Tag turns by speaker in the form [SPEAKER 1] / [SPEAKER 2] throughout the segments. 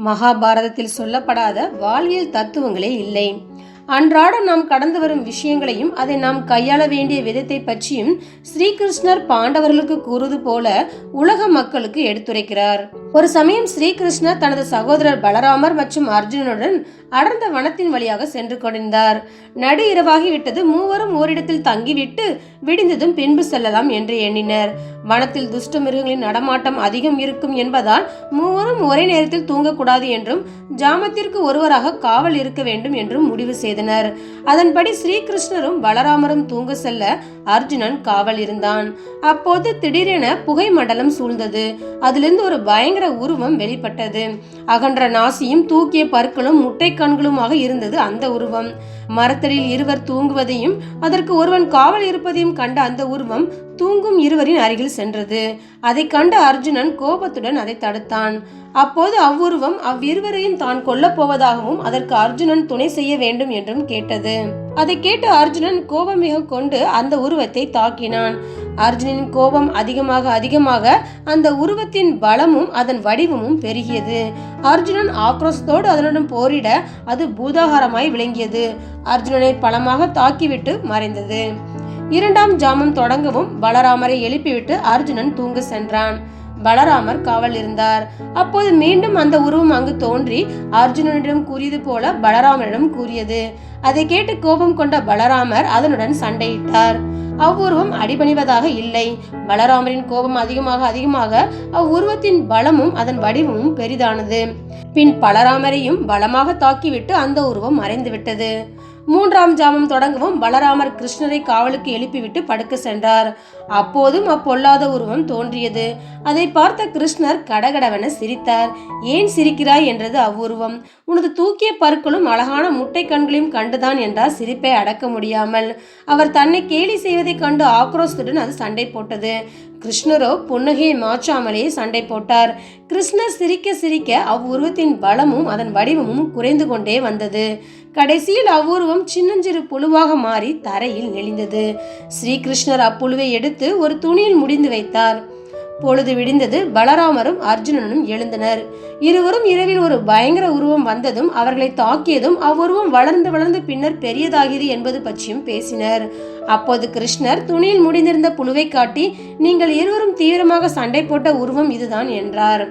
[SPEAKER 1] மகாபாரதத்தில் சொல்லப்படாத வாழ்வியல் தத்துவங்களே இல்லை. அன்றாடம் நாம் கடந்து வரும் விஷயங்களையும் அதை நாம் கையாள வேண்டிய விதத்தை பற்றியும் ஸ்ரீகிருஷ்ணர் பாண்டவர்களுக்கு கூறுவது போல உலக மக்களுக்கு எடுத்துரைக்கிறார். ஒரு சமயம் ஸ்ரீகிருஷ்ணர் தனது சகோதரர் பலராமர் மற்றும் அர்ஜுனனுடன் அடர்ந்த வனத்தின் வழியாக சென்று கொண்டிருந்தார். நடு இரவாகிவிட்டது மூவரும் ஓரிடத்தில் தங்கிவிட்டு விடிந்ததும் பின்பு செல்லலாம் என்று எண்ணினர். வனத்தில் துஷ்ட மிருகங்களின் நடமாட்டம் அதிகம் இருக்கும் என்பதால் மூவரும் ஒரே நேரத்தில் தூங்கக்கூடாது என்றும் ஜாமத்திற்கு ஒருவராக காவல் இருக்க வேண்டும் என்றும் முடிவு செய்தார். செய்தனர் அதன்படி ஸ்ரீகிருஷ்ணரும் பலராமரும் தூங்க செல்ல அர்ஜுனன் காவல் இருந்தான். அப்போது திடீரென புகை மண்டலம் சூழ்ந்தது. அதிலிருந்து ஒரு பயங்கர உருவம் வெளிப்பட்டது. அகன்ற நாசியும் தூக்கிய பற்களும் முட்டை கண்களுமாக இருந்தது அந்த உருவம். மரத்தடியில் இருவர் தூங்குவதையும் அதற்கு ஒருவன் காவல் இருப்பதையும் கண்ட அந்த உருவம் தூங்கும் இருவரின் அருகில் சென்றது. அதை கண்ட அர்ஜுனன் கோபத்துடன் அதை தடுத்தான். அப்போது அவ்வுருவம் அவ்விருவரையும் தான் கொல்லப் போவதாகவும் அதற்கு அர்ஜுனன் துணை செய்ய வேண்டும் என்றும் கேட்டது. அதை கேட்டு அர்ஜுனன் கோபமிக கொண்டு அந்த உருவத்தை தாக்கினான். அர்ஜுனனின் கோபம் அதிகமாக அதிகமாக அந்த உருவத்தின் பலமும் அதன் வடிவமும் பெருகியது. அர்ஜுனன் ஆக்ரோஷத்தோடு அதனுடன் போரிட அது பூதாகாரமாய் விளங்கியது. அர்ஜுனனை பலமாக தாக்கிவிட்டு மறைந்தது. இரண்டாம் ஜாமம் தொடங்கவும் பலராமரை எழுப்பிவிட்டு அர்ஜுனன் தூங்க சென்றான். பலராமர் காவல் இருந்தார். அப்போது மீண்டும் அந்த உருவம் அங்கு தோன்றி அர்ஜுனனிடம் கூறியது போல பலராமரிடம் கூறியது. அதை கேட்டு கோபம் கொண்ட பலராமர் அதனுடன் சண்டையிட்டார். அவ்வுருவம் அடிபணிவதாக இல்லை. பலராமரின் கோபம் அதிகமாக அதிகமாக அவ்வுருவத்தின் பலமும் அதன் வடிவமும் பெரிதானது. பின் பலராமரையும் பலமாக தாக்கிவிட்டு அந்த உருவம் மறைந்து விட்டது மூன்றாம் ஜாமம் தொடங்கவும் பலராமர் கிருஷ்ணரை காவலுக்கு எழுப்பிவிட்டு படுக்க சென்றார். அப்போதும் அப்பொல்லாத உருவம் தோன்றியது. அதை பார்த்த கிருஷ்ணர் கடகடவென சிரித்தார். ஏன் சிரிக்கிறாய் என்றது அவ்வுருவம். உனது தூக்கிய பற்களும் அழகான முட்டை கண்களையும் கண்டுதான் என்றார் சிரிப்பை அடக்க முடியாமல். அவர் தன்னை கேலி செய்வதைக் கண்டு ஆக்ரோஷத்துடன் அது சண்டை போட்டது. கிருஷ்ணரோ புன்னகையை மாற்றாமலே சண்டை போட்டார். கிருஷ்ணர் சிரிக்க சிரிக்க அவ்வுருவத்தின் பலமும் அதன் வடிவமும் குறைந்து கொண்டே வந்தது. கடைசியில் அவ்வுருவம் சின்னஞ்சிறு புழுவாக மாறி தரையில் நெளிந்தது. ஸ்ரீகிருஷ்ணர் அப்புழுவை எடுத்து ஒரு துணியில் முடிந்து வைத்தார். பொழுது விடிந்தது பலராமரும் அர்ஜுனனும் எழுந்தனர். இருவரும் இரவில் ஒரு பயங்கர உருவம் வந்ததும் அவர்களை தாக்கியதும் அவ்வுருவம் வளர்ந்து வளர்ந்து பின்னர் பெரியதாகியது என்பது பற்றியும் பேசினர். அப்போது கிருஷ்ணர் துணியில் முடிந்திருந்த புழுவை காட்டி நீங்கள் இருவரும் தீவிரமாக சண்டை போட்ட உருவம் இதுதான் என்றார்.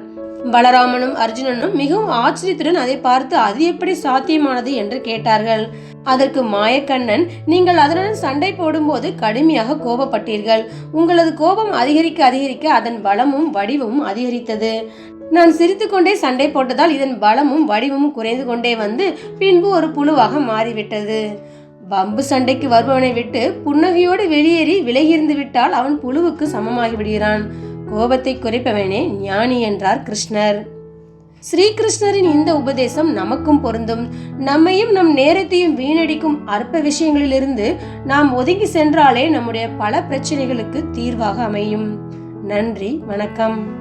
[SPEAKER 1] பலராமனும் அர்ஜுனனும் மிகவும் ஆச்சரியத்துடன் அதை பார்த்து அது எப்படி சாத்தியமானது என்று கேட்டார்கள். அதற்கு மாயக்கண்ணன் நீங்கள் அதனுடன் சண்டை போடும்போது கடுமையாக கோபப்பட்டீர்கள். உங்களது கோபம் அதிகரிக்க அதிகரிக்க அதன் பலமும் வடிவமும் அதிகரித்தது. நான் சிரித்துக்கொண்டே சண்டை போட்டதால் இதன் பலமும் வடிவமும் குறைந்து கொண்டே வந்து பின்பு ஒரு புழுவாக மாறிவிட்டது. பம்பு சண்டைக்கு வருபவனை விட்டு புன்னகையோடு வெளியேறி விலகியிருந்து விட்டால் அவன் புழுவுக்கு சமமாகி விடுகிறான் கோபத்தை குறைப்பவனே ஞானி என்றார் கிருஷ்ணர். ஸ்ரீகிருஷ்ணரின் இந்த உபதேசம் நமக்கும் பொருந்தும். நம்மையும் நம் நேரத்தையும் வீணடிக்கும் அற்ப விஷயங்களிலிருந்து நாம் ஒதுங்கி சென்றாலே நம்முடைய பல பிரச்சனைகளுக்கு தீர்வாக அமையும். நன்றி வணக்கம்.